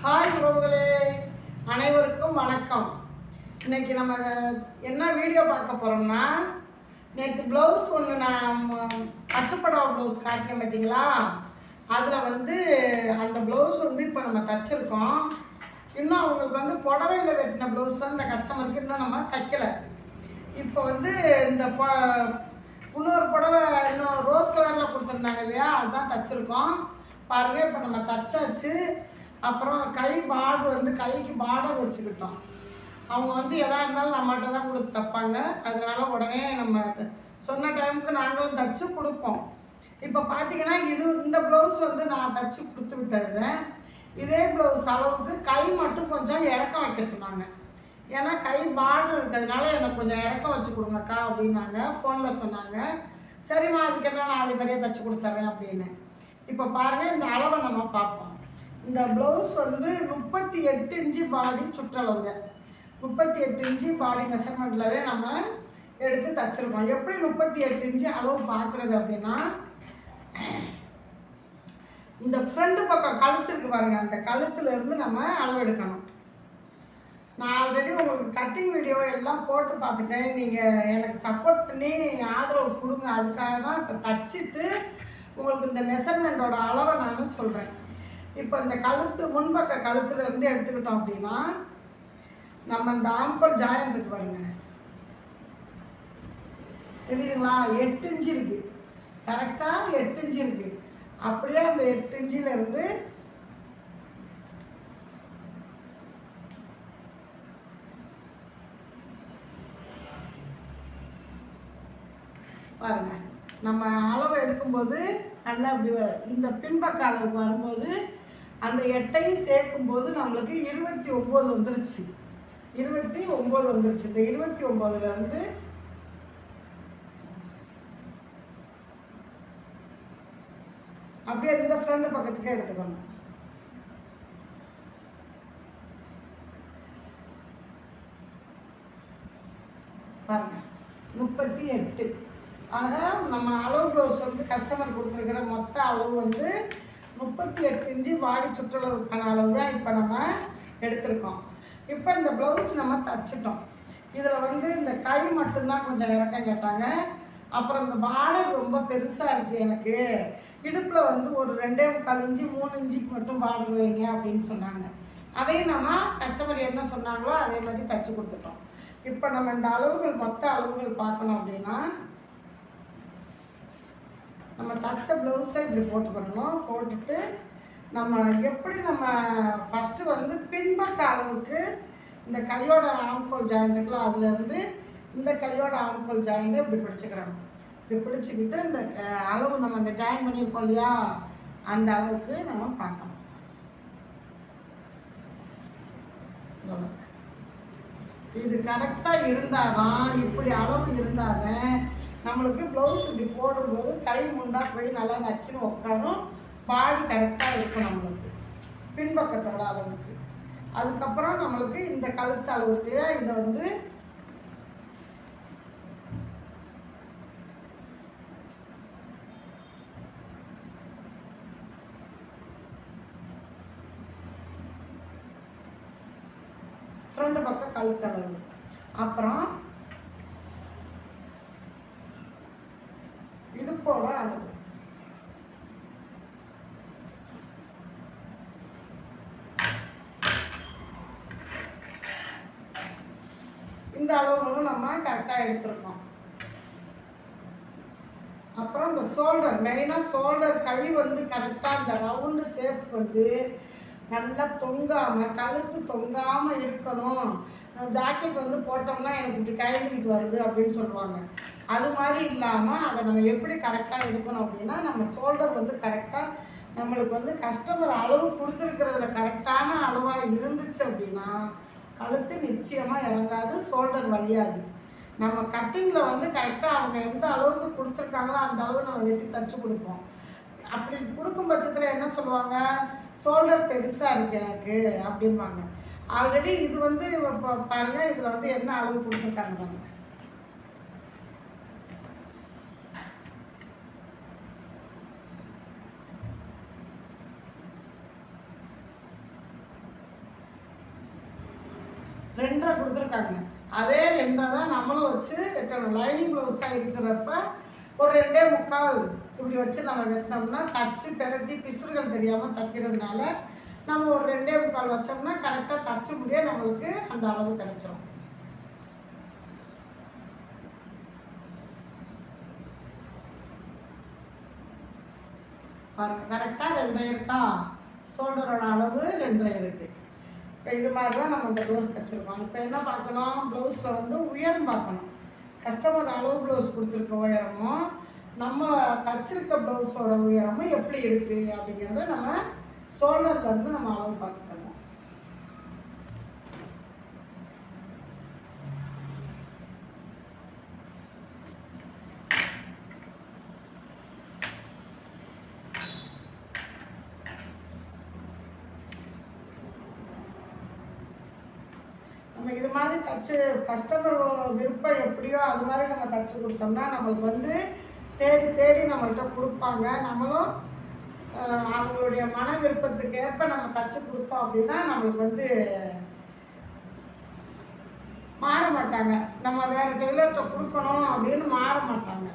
Hi உறவுகளே அனைவருக்கும் வணக்கம். இன்னைக்கு நம்ம என்ன வீடியோ பார்க்க போகிறோம்னா நேற்று ப்ளவுஸ் ஒன்று நான் கட்டுப்படாத ப்ளவுஸ் காட்டினேன் பார்த்தீங்களா அதில் வந்து அந்த ப்ளவுஸ் வந்து இப்போ நம்ம தச்சிருக்கோம். இன்னும் அவங்களுக்கு வந்து புடவையில் வெட்டின ப்ளவுஸ் அந்த இந்த கஸ்டமருக்கு இன்னும் நம்ம தைக்கலை. இப்போ வந்து இந்த பொ இன்னொரு புடவை இன்னும் ரோஸ் கலரில் கொடுத்துருந்தாங்க இல்லையா? அதுதான் தச்சிருக்கோம். பாருங்கள் இப்போ நம்ம தச்சாச்சு. அப்புறம் கை பார்டர் வந்து கைக்கு பார்டர் வச்சுக்கிட்டோம். அவங்க வந்து எதா இருந்தாலும் நம்மகிட்ட தான் கொடுத்து தைப்பாங்க. அதனால உடனே நம்ம சொன்ன டைமுக்கு நாங்களும் தச்சு கொடுப்போம். இப்போ பார்த்தீங்கன்னா இது இந்த ப்ளவுஸ் வந்து நான் தச்சு கொடுத்து விட்டுறேன். இதே ப்ளவுஸ் அளவுக்கு கை மட்டும் கொஞ்சம் இறக்கம் வைக்க சொன்னாங்க. ஏன்னா கை பார்டர் இருக்கிறதுனால எனக்கு கொஞ்சம் இறக்கம் வச்சு கொடுங்கக்கா அப்படின்னாங்க. ஃபோனில் சொன்னாங்க. சரிம்மா அதுக்கு என்ன நான் அது மாதிரியே தச்சு கொடுத்துட்றேன் அப்படின்னு. இப்போ பாருங்கள் இந்த அளவை நம்ம பார்ப்போம். இந்த ப்ளவுஸ் வந்து முப்பத்தி எட்டு இன்ச்சு பாடி சுற்றளவுங்க. முப்பத்தி எட்டு இன்ச்சு பாடி மெஷர்மெண்ட்டில் தான் நம்ம எடுத்து தச்சிருக்கோம். எப்படி முப்பத்தி எட்டு இன்ச்சு அளவு பார்க்குறது அப்படின்னா இந்த ஃப்ரண்ட் பக்கம் கழுத்து பாருங்கள் அந்த கழுத்துலேருந்து நம்ம அளவு எடுக்கணும். நான் ஆல்ரெடி உங்களுக்கு கட்டிங் வீடியோ எல்லாம் போட்டு பார்த்துட்டேன். நீங்கள் எனக்கு சப்போர்ட் பண்ணி ஆதரவு கொடுங்க. அதுக்காக தான் இப்போ தச்சுட்டு உங்களுக்கு இந்த மெஷர்மெண்ட்டோட அளவை நான் சொல்கிறேன் இப்போ இந்த கழுத்து முன்பக்க கழுத்துல இருந்து எடுத்துக்கிட்டோம் அப்படின்னா நம்ம இந்த ஆம்பல் ஜாயின் இருக்கு பாருங்க. தெரியுதுங்களா? எட்டு இன்ச்சு இருக்கு. கரெக்டாக எட்டு இன்ச்சு இருக்கு. அப்படியே அந்த எட்டு இன்ச்சில இருந்து பாருங்க. நம்ம அளவு எடுக்கும்போது நல்லா இப்படி இந்த பின்பக்க அளவுக்கு வரும்போது அந்த எட்டையும் சேர்க்கும் போது நம்மளுக்கு இருபத்தி ஒம்பது வந்துருச்சு. இருபத்தி ஒம்பது வந்துருச்சு. இந்த இருபத்தி ஒம்போதுல இருந்து அப்படியே இந்த ஃப்ரண்ட் பக்கத்துக்கே எடுத்துக்கணும் பாருங்க. முப்பத்தி எட்டு. ஆக நம்ம அளவு ப்ளவுஸ் வந்து கஸ்டமர் கொடுத்துருக்கிற மொத்த அளவு வந்து முப்பத்தி எட்டு இன்ச்சு பாடி சுற்றளவுக்கான அளவு தான் இப்போ நம்ம எடுத்திருக்கோம். இப்போ இந்த ப்ளவுஸ் நம்ம தச்சிட்டோம். இதில் வந்து இந்த கை மட்டும்தான் கொஞ்சம் இறக்கம் கேட்டாங்க. அப்புறம் இந்த பார்டர் ரொம்ப பெருசாக இருக்குது எனக்கு. இடுப்பில் வந்து ஒரு ரெண்டே முக்கால் இஞ்சி மூணு இஞ்சிக்கு மட்டும் பார்டர் வைங்க அப்படின்னு சொன்னாங்க. அதையும் நம்ம கஸ்டமர் என்ன சொன்னாங்களோ அதே மாதிரி தச்சு கொடுத்துட்டோம். இப்போ நம்ம இந்த அளவுகள் மொத்த அளவுகள் பார்க்கணும் அப்படின்னா நம்ம தச்ச ப்ளவுஸை இப்படி போட்டுக்கிறணும் போட்டுட்டு நம்ம எப்படி நம்ம ஃபஸ்ட்டு வந்து பின்பக்க அளவுக்கு இந்த கையோட ஆம்கோல் ஜாயிண்ட் அதுலேருந்து இந்த கையோட ஆம்கோல் ஜாயிண்ட்டை இப்படி பிடிச்சிக்கிறோம். இப்படி பிடிச்சிக்கிட்டு இந்த அளவு நம்ம இந்த ஜாயின் பண்ணியிருக்கோம் இல்லையா? அந்த அளவுக்கு நம்ம பார்க்கணும். இது கரெக்டாக இருந்தால் தான் இப்படி அளவு இருந்தால் தான் நம்மளுக்கு ப்ளவுஸ் இப்படி போடும்போது கை முண்டா போய் நல்லா நச்சுன்னு உட்காரும். பாடி கரெக்டாக இருக்கும் நம்மளுக்கு. பின்பக்கத்தோட அளவுக்கு. அதுக்கப்புறம் நம்மளுக்கு இந்த கழுத்து அளவுக்கு இதை வந்து ஃப்ரண்ட் பக்கம் கழுத்து அளவு. அப்புறம் போவா அளவு இந்த அளவுகளும் நம்ம கரெக்டாக எடுத்துருக்கோம். அப்புறம் இந்த ஷோல்டர் மெயினாக ஷோல்டர் கை வந்து கரெக்டாக இந்த ரவுண்டு ஷேப் வந்து நல்லா தொங்காமல் கழுத்து தொங்காமல் இருக்கணும். ஜாக்கெட் வந்து போட்டோம்னா எனக்கு இப்படி கைந்துக்கிட்டு வருது அப்படின்னு சொல்லுவாங்க. அது மாதிரி இல்லாமல் அதை நம்ம எப்படி கரெக்டாக எடுக்கணும் அப்படின்னா நம்ம ஷோல்டர் வந்து கரெக்டாக நம்மளுக்கு வந்து கஸ்டமர் அளவு கொடுத்துருக்கிறதுல கரெக்டான அளவாக இருந்துச்சு அப்படின்னா கழுத்து நிச்சயமாக இறங்காது ஷோல்டர் வலியாது. நம்ம கட்டிங்கில் வந்து கரெக்டாக அவங்க எந்த அளவுக்கு கொடுத்துருக்காங்களோ அந்த அளவு நம்ம வெட்டி தச்சு கொடுப்போம். அப்படி கொடுக்கும் பட்சத்தில் என்ன சொல்லுவாங்க? ஷோல்டர் பெருசாக இருக்குது எனக்கு அப்படிம்பாங்க. ஆல்ரெடி இது வந்து இப்போ பாருங்கள் இதில் வந்து என்ன அளவு கொடுத்துருக்காங்க பாருங்கள் ரெண்டரை கொடுத்துருக்காங்க. அதே ரெண்டரை தான் நம்மளும் வச்சு வெட்டணும். லைனிங் ப்ளவுஸாக இருக்கிறப்ப ஒரு ரெண்டே முக்கால் இப்படி வச்சு நம்ம வெட்டினோம்னா தச்சு திரட்டி பிசுறுகள் தெரியாமல் தைக்கிறதுனால நம்ம ஒரு ரெண்டே முக்கால் வச்சோம்னா கரெக்டாக தச்சு முடிய நம்மளுக்கு அந்த அளவு கிடைச்சிரும். பாருங்க கரெக்டாக ரெண்டரை இருக்கா? ஷோல்டரோட அளவு ரெண்டரை இருக்குது இப்போ இது மாதிரி தான் நம்ம இந்த ப்ளவுஸ் தைச்சிருக்கோம். இப்போ என்ன பார்க்கணும்? ப்ளவுஸில் வந்து உயரம் பார்க்கணும். கஸ்டமர் அளவு ப்ளவுஸ் கொடுத்துருக்க உயரமும் நம்ம தச்சிருக்க ப்ளவுஸோட உயரமும் எப்படி இருக்குது அப்படிங்கிறத நம்ம சோல்டர்லேருந்து நம்ம அளவு பார்த்துக்கலாம். நம்ம இது மாதிரி தச்சு கஸ்டமர் விருப்பம் எப்படியோ அது மாதிரி நம்ம தச்சு கொடுத்தோம்னா நம்மளுக்கு வந்து தேடி தேடி நம்மள்கிட்ட கொடுப்பாங்க. நம்மளும் அவங்களுடைய மன விருப்பத்துக்கு ஏற்ப நம்ம தச்சு கொடுத்தோம் அப்படின்னா நம்மளுக்கு வந்து மாற மாட்டாங்க. நம்ம வேறு டெய்லர்கிட்ட கொடுக்கணும் அப்படின்னு மாற மாட்டாங்க.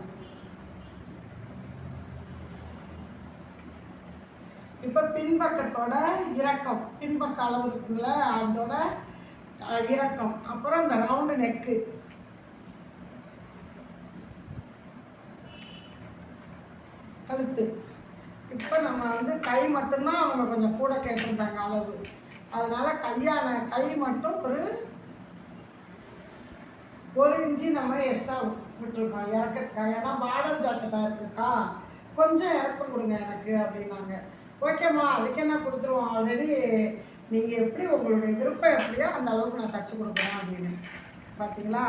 இப்போ பின்பக்கத்தோட இறக்கம் பின்பக்க அளவு இருக்குங்களா அதோட இறக்கம். அப்புறம் இந்த ரவுண்டு நெக்கு கழுத்து. இப்போ நம்ம வந்து கை மட்டும்தான் அவங்க கொஞ்சம் கூட கேட்டிருந்தாங்க அளவு. அதனால கையான கை மட்டும் ஒரு ஒரு இன்ச்சு நம்ம எக்ஸ்ட்ரா விட்டுருக்கோம். இறக்கத்துக்காக ஏன்னா பார்டர் ஜாக்கெட்டாக இருக்குக்கா கொஞ்சம் இறக்கம் கொடுங்க எனக்கு அப்படின்னாங்க. ஓகேம்மா அதுக்கு என்ன கொடுத்துருவோம்? நீங்கள் எப்படி உங்களுடைய விருப்பம் எப்படியோ அந்த அளவுக்கு நான் தச்சு கொடுக்குறேன் அப்படின்னு. பார்த்தீங்களா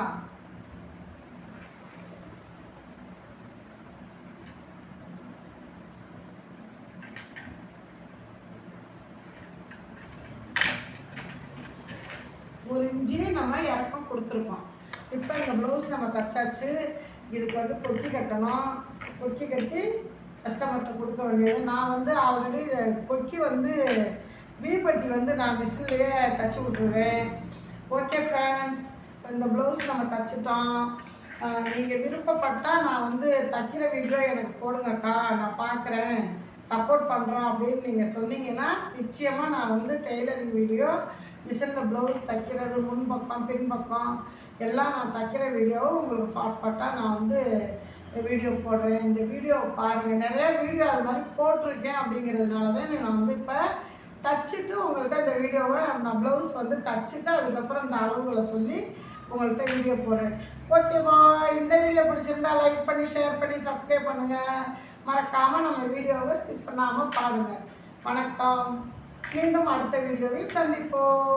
ஒரு இன்ச்சு நம்ம இறக்கம் கொடுத்துருக்கோம். இப்போ இந்த ப்ளவுஸ் நம்ம தச்சாச்சு. இதுக்கு வந்து கொக்கி கட்டணும். கொக்கி கட்டி கஸ்டமர்கிட்ட கொடுக்க வேண்டியது. நான் வந்து ஆல்ரெடி கொக்கி வந்து வீப்பட்டி வந்து நான் விசிலே தச்சு விட்ருவேன் ஓகே ஃப்ரெண்ட்ஸ் இந்த ப்ளவுஸ் நம்ம தச்சுட்டோம். நீங்கள் விருப்பப்பட்டால் நான் வந்து தைக்கிற வீடியோ எனக்கு போடுங்கக்கா. நான் பார்க்குறேன் சப்போர்ட் பண்ணுறோம் அப்படின்னு நீங்கள் சொன்னீங்கன்னா நிச்சயமாக நான் வந்து டெய்லரிங் வீடியோ மிஷினில் ப்ளவுஸ் தைக்கிறது முன்பக்கம் பின்பக்கம் எல்லாம் நான் தைக்கிற வீடியோவும் உங்களுக்கு ஃபாட் ஃபாட்டாக நான் வந்து வீடியோ போடுறேன். இந்த வீடியோ பாருங்கள் நிறைய வீடியோ அது மாதிரி போட்டிருக்கேன் அப்படிங்கிறதுனால தான் நான் வந்து இப்போ தச்சுட்டு உங்கள்கிட்ட இந்த வீடியோவை நான் ப்ளவுஸ் வந்து தச்சுட்டு அதுக்கப்புறம் இந்த அளவுகளை சொல்லி உங்கள்கிட்ட வீடியோ போடுறேன். ஓகேவா இந்த வீடியோ பிடிச்சிருந்தா லைக் பண்ணி ஷேர் பண்ணி சப்ஸ்கிரைப் பண்ணுங்கள் மறக்காமல் நம்ம வீடியோவை ஸ்கிப் பண்ணாமல் பாருங்கள் வணக்கம். மீண்டும் அடுத்த வீடியோவில் சந்திப்போம்.